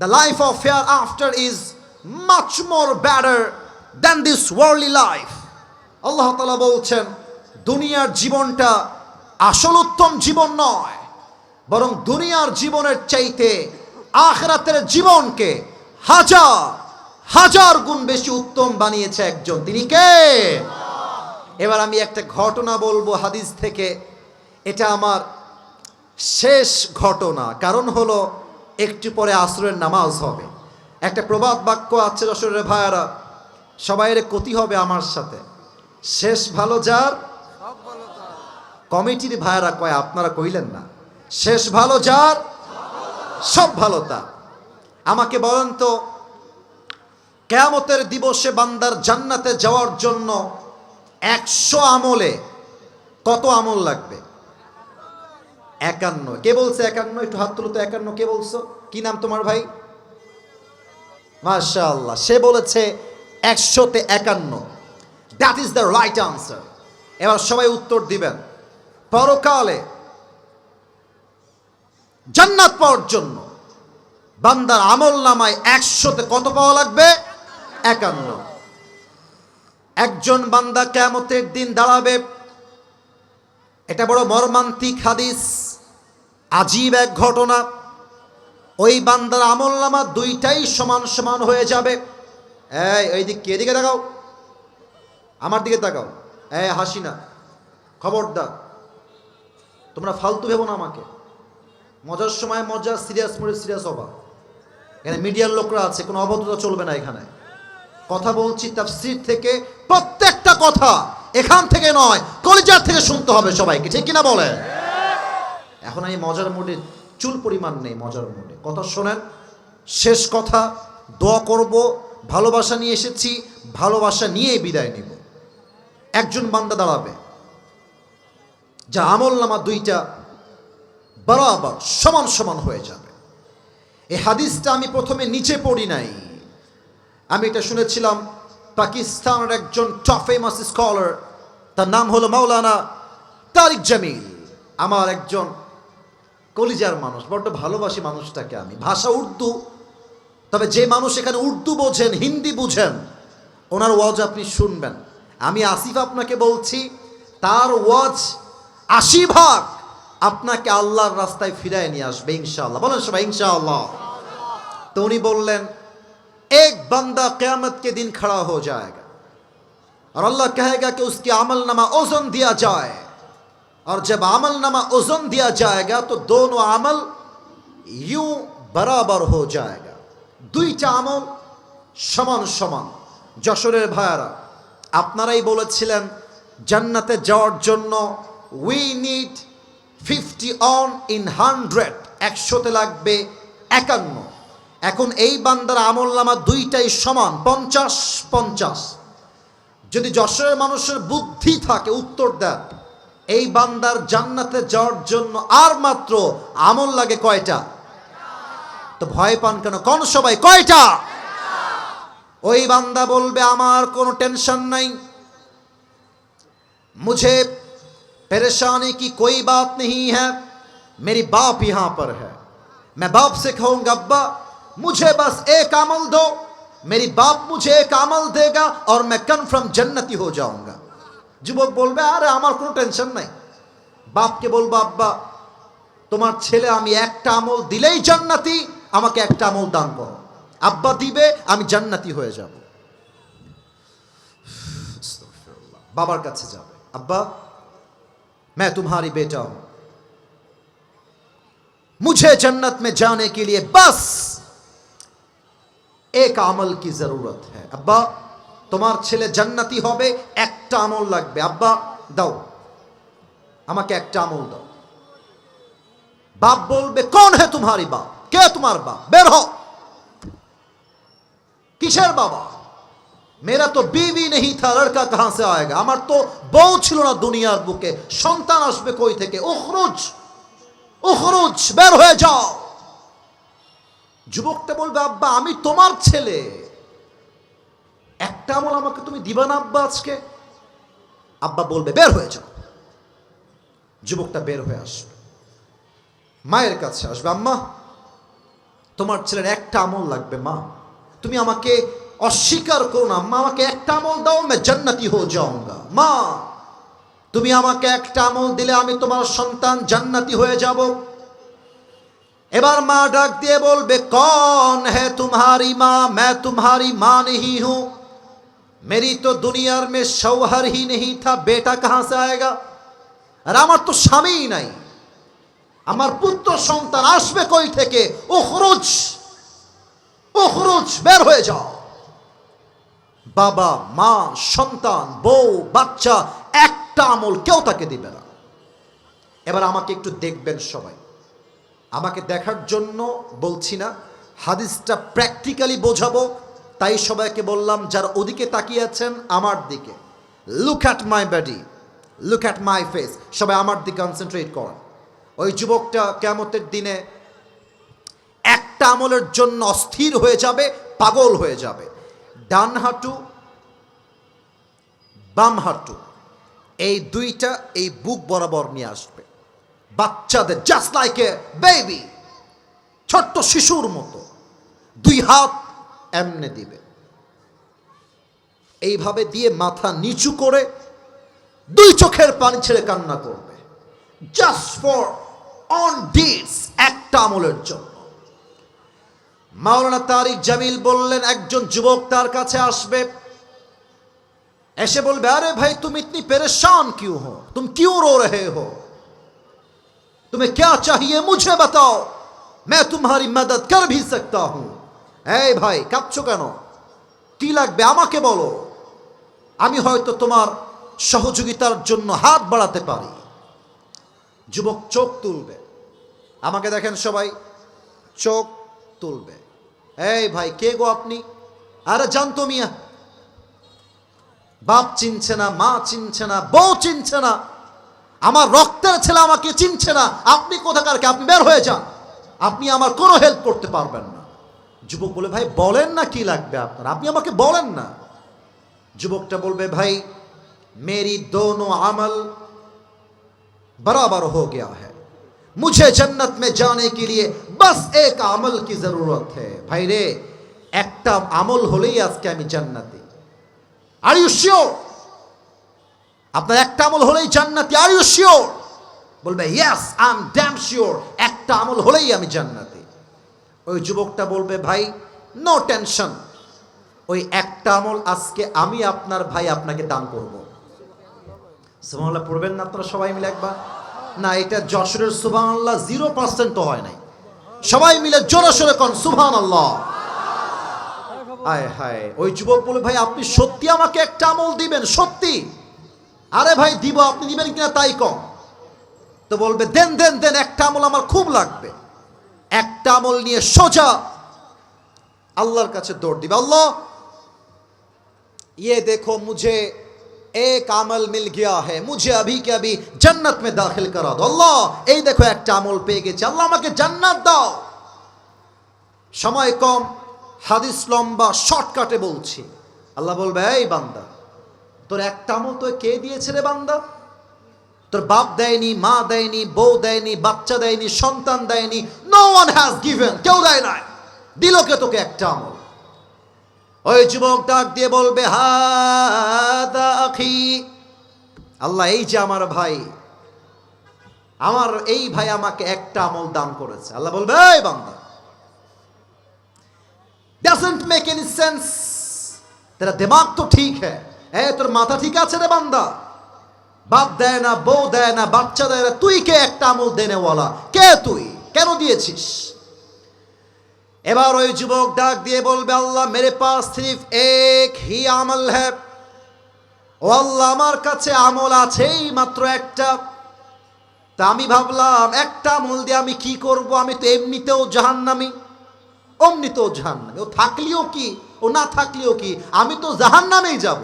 The life of hereafter is much more better than this worldly life. আল্লাহ তালা বলছেন, দুনিয়ার জীবনটা আসল উত্তম জীবন নয়, বরং দুনিয়ার জীবনের চাইতে আখরাতের জীবনকে হাজার হাজার গুণ বেশি উত্তম বানিয়েছে একজন। তিনি কে? এবার আমি একটা ঘটনা বলব হাদিস থেকে। এটা আমার শেষ ঘটনা। কারণ হলো একটু পরে আসরের নামাজ হবে। একটা প্রবাদ বাক্য আছে রসরের ভাইয়ারা, সবাইয়ের ক্ষতি হবে আমার সাথে। শেষ ভালো যার? কমিটির ভাইয়ারা কয়, আপনারা কইলেন না। শেষ ভালো যার? সব ভালো তার। আমাকে বলেন তো, কেয়ামতের দিবসে বান্দার জান্নাতে যাওয়ার জন্য একশো আমলে কত আমল লাগবে? একান্ন। কে বলছে একান্ন? একটু হাত তুলো তো, একান্ন কে বলছো? কি নাম তোমার ভাই? মাশাআল্লাহ, সে বলেছে একশোতে একান্ন। That is the right answer এবার সবাই উত্তর দিবেন। পরকালে জান্নাত পাওয়ার জন্য বান্দার আমল নামায় একশোতে কত পাওয়া লাগবে? একান্ন। একজন বান্দা কেমতের দিন দাঁড়াবে। এটা বড় মর্মান্তিক হাদিস। আজীব এক ঘটনা। ওই বান্দার আমল নামা দুইটাই সমান সমান হয়ে যাবে। এই এই দিক তাকাও। আমার দিকে তাকাও। এই হাসি না খবরদার। তোমরা ফালতু ভেবো না আমাকে। মজার সময় মজা, সিরিয়াস মোডে সিরিয়াস হবা। এখানে মিডিয়ার লোকরা আছে, কোনো অভদ্রতা চলবে না এখানে। কথা বলছি তাফসির থেকে, প্রত্যেকটা কথা এখান থেকে নয়, কলিজার থেকে শুনতে হবে সবাইকে, ঠিক কিনা বলে এখন আমি মজার মোডে চুল পরিমাণ নেই, মজার মোডে। কথা শোনেন, শেষ কথা, দোয়া করব, ভালোবাসা নিয়ে এসেছি, ভালোবাসা নিয়েই বিদায় নিব। একজন বান্দা দাঁড়াবে যা আমল নামা দুইটা বরাবর সমান সমান হয়ে যাবে। এই হাদিসটা আমি প্রথমে নিচে পড়ি নাই। আমি এটা শুনেছিলাম, পাকিস্তানের একজন টপ ফেমাস স্কলার তার নাম হলো মাওলানা তারিক জামিল। আমার একজন কলিজার মানুষ, বড্ড ভালোবাসি মানুষটাকে আমি। ভাষা উর্দু, তবে যে মানুষ এখানে উর্দু বোঝেন, হিন্দি বুঝেন, ওনার ওয়াজ আপনি শুনবেন। আমি আসিফ আপনাকে বলছি, তার ওয়াজ আশি ভাগ আপনাকে আল্লাহর রাস্তায় ফিরায় নিয়ে আসবে, ইনশাআল্লাহ। বলেন সবাই, ইনশাআল্লাহ। তো উনি বললেন, এক বান্দা কেয়ামত কে দিন খাড়া হয়ে যায় আর আল্লাহ কহেগা কি, উসকে আমল নামা ওজন দিয়া যায়। और जब अमल नमा ओजन दिया जाएगा तो दोनों अमल यूं बराबर हो जाएगा দুইটা আমল সমান সমান যশোরের ভাইয়ারা আপনারাই বলেছিলেন জান্নাতে যাওয়ার জন্য we need fifty one in hundred একশোতে লাগবে একান্ন এখন এই বান্দার আমল নামা দুইটাই সমান পঞ্চাশ পঞ্চাশ যদি যশোরের মানুষের বুদ্ধি থাকে উত্তর দেন এই বান্দার জান্নাতে যাওয়ার জন্য আর মাত্র আমল লাগে কয়টা তো ভয় পান কেন কোন সবাই কয়টা ওই বান্দা বলবে আমার কোনো টেনশন নাই मुझे परेशानी की कोई बात नहीं है मेरी बाप यहाँ पर है मैं बाप से कहूँगा अब्बा मुझे बस एक अमल दो मेरी बाप मुझे एक अमल देगा और मैं कन्फर्म जन्नती हो जाऊंगा যুবক বলবে আরে আমার কোনো টেনশন নাই বাপকে বলবো আব্বা তোমার ছেলে আমি একটা আমল দিলেই জান্নাতি আমাকে একটা আমল দান করো আব্বা দিবে আমি জান্নাতি হয়ে যাব বাবার কাছে যাবে अब्बा मैं तुम्हारी बेटा हूं मुझे जन्नत में जाने के लिए बस एक আমল की जरूरत है अब्बा তোমার ছেলে জান্নাতি হবে, একটা আমল লাগবে। আব্বা, দাও। আমাকে একটা আমল দাও। বাপ বলবে, কোন হে তোমারি বাপ? কে তোমার বাপ? বের হও কিসের বাবা? মেরা তো বিবি নেই থা লড়কা কাহা সে আয়েগা? আমার তো বউ ছিল না দুনিয়ার বুকে। সন্তান আসবে কই থেকে? উখরুজ উখরুজ, বের হয়ে যাও। যুবকটা বলবে, আব্বা, আমি তোমার ছেলে। একটা আমল আমাকে তুমি দিবা না আব্বা আজকে। আব্বা বলবে, বের হয়ে যাও। যুবকটা বের হয়ে আসবে মায়ের কাছে আসবে, আম্মা, তোমার ছেলের একটা আমল লাগবে, মা। তুমি আমাকে অস্বীকার করো না, মা, আমাকে একটা আমল দাও আমি জান্নাতি হয়ে যাওঙ্গা। মা, তুমি আমাকে একটা আমল দিলে আমি তোমার সন্তান জান্নাতি হয়ে যাব। এবার মা ডাক দিয়ে বলবে, কন হে তুমারি মা, মে তুমারি মা নেহি হুঁ? मेरी तो दुनिया में शौहर ही नहीं था बेटा कहां से आएगा আর আমার তো স্বামীই নাই আমার পুত্র সন্তান আসবে কই থেকে ও খরচ ও খরচ বের হয়ে যাও বাবা মা সন্তান বউ বাচ্চা একটা আমল কেউ তাকে দিবে না এবার আমাকে একটু দেখবেন সবাই আমাকে দেখার জন্য বলছি না হাদিসটা প্র্যাকটিক্যালি বোঝাবো তাই সবাইকে বললাম, যার ওদিকে তাকিয়ে আছেন, আমার দিকে। Look at my body look at my face সবাই আমার দিকে কনসেন্ট্রেট করেন। ওই যুবকটা কেমতের দিনে একটা আমলের জন্য অস্থির হয়ে যাবে, পাগল হয়ে যাবে। ডান হাঁটু, বাম হাঁটু, এই দুইটা এই বুক বরাবর নিয়ে আসবে। বাচ্চাদের জাস্ট লাইক এ বেবি ছোট্ট শিশুর মতো। দুই হাত এমনে দিবে এইভাবে দিয়ে মাথা নিচু করে দুই চোখের পানি ছেড়ে কান্না করবে জাস্ট ফর অন ডিটস একটা আমলের জন্য মাওলানা তারিক জামিল বললেন একজন যুবক তার কাছে আসবে ऐसे बोल अरे भाई तुम इतनी परेशान क्यों हो तुम क्यों रो रहे हो तुम्हें क्या चाहिए मुझे बताओ मैं तुम्हारी मदद कर भी सकता हूं এই ভাই কাঁদছো কেন? কি লাগবে আমাকে বলো? আমি হয়তো তোমার সহযোগিতার জন্য হাত বাড়াতে পারি। যুবক চোখ তুলবে। আমাকে দেখেন সবাই, চোখ তুলবে। এই ভাই, কে গো আপনি? আরে জানতো মিয়া। বাপ চিনছে না, মা চিনছে না, বউ চিনছে না। আমার রক্তের ছেলে আমাকে চিনছে না। আপনি কোথাকার কে আপনি বের হয়ে যান। আপনি আমার কোনো হেল্প করতে পারবেন না। যুবক বলে ভাই বলেন না কি লাগবে আপনার আপনি আমাকে বলেন না যুবকটা বলবে ভাই मेरी दोनों अमल बराबर हो गया है मुझे जन्नत में जाने के लिए बस एक अमल की जरूरत है ভাই রে একটা আমল হলেই আজকে আমি জান্নাতি আর ইউ শিওর আপনার একটা আমল হলেই জান্নাতি আর ইউ শিওর বলবে yes I am damn sure একটা আমল হলেই আমি জান্নাতি ওই যুবকটা বলবে, ভাই নো টেনশন ওই একটা আমল আজকে আমি আপনার ভাই আপনাকে দান করব। সুবহানাল্লাহ, পড়বেন না আপনারা সবাই মিলে একবার? না, এটা যশোরের সুবহানাল্লাহ জিরো পার্সেন্ট হয় নাই। সবাই মিলে জোরে সোরে কন, সুবহানাল্লাহ। আয় হায়, ওই যুবক বলে ভাই, আপনি সত্যি আমাকে একটা আমল দিবেন, সত্যি। আরে ভাই, দিব, আপনি দিবেন কিনা তাই কম। তো বলবে, দেন দেন দেন, একটা আমল আমার খুব লাগবে। একটা আমল নিয়ে সোজা আল্লাহর কাছে দৌড় দিবে আল্লাহ ये देखो मुझे एक আমল মিল গিয়া है मुझे अभी के अभी जन्नत में दाखिल करा दो আল্লাহ এই দেখো একটা আমল পেয়ে গেছি আল্লাহ আমাকে জান্নাত দাও সময় কম হাদিস লম্বা শর্টকাটে বলছি আল্লাহ বলবে এই বান্দা তোর একটা আমল তো কে দিয়েছে রে বান্দা তোর বাপ দেয়নি মা দেয়নি বউ দেয়নি বাচ্চা দেয়নি সন্তান দেয়নি নো ওয়ান হ্যাজ গিভেন কেউ দেয় নাই। দিল কে তোকে একটা আমল। ওই যুবক ডাক দিয়ে বলবে আল্লাহ, এই যে আমার ভাই, আমার এই ভাই আমাকে একটা আমল দান করেছে। আল্লাহ বলবে, এই বান্দা ডাজন্ট মেক এনি সেন্স তেরা দিমাগ তো ঠিক হ্যাঁ এ, তোর মাথা ঠিক আছে রে বান্দা? বাপ দেয় না, বউ দেয় না, বাচ্চা দেয় না। তুই কে একটা আমল দেনেওয়ালা? কে তুই? কেন দিয়েছিস? এবার ওই যুবক ডাক দিয়ে বলবে, আল্লাহ মেরে পাস সির্ফ এক হি আমল হ্যাঁ ও আল্লাহ, আমার কাছে আমল আছেই মাত্র একটা। তা আমি ভাবলাম, একটা আমল দিয়ে আমি কি করব? আমি তো এমনিতেও জাহান্নামি। অমনিতেও জাহান্নামি। ও থাকলেও কি? ও না থাকলেও কি? আমি তো জাহান্নামেই যাব।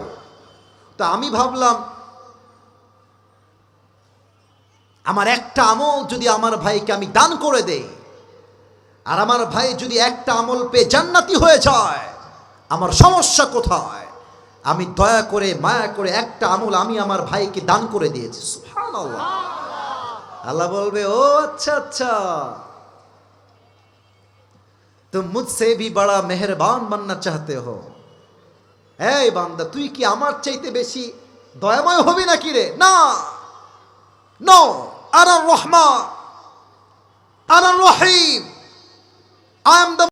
তা আমি ভাবলাম আমার একটা আমল যদি আমার ভাইকে আমি দান করে দেই, আর আমার ভাই যদি একটা আমল পেয়ে জান্নাতি হয়ে যায়, আমার সমস্যা কোথায়? আমি দয়া করে, মায়া করে একটা আমল আমি আমার ভাইকে দান করে দিয়েছি। আল্লাহ বলবে, ও আচ্ছা আচ্ছা। তো মুঝসে ভি বড়া মেহরবান বাননা চাহতে হো। এই বান্দা, তুই কি আমার চাইতে বেশি দয়াময় হবি নাকি রে? না। না আনার রহমান আর রহিম আই এম দ্য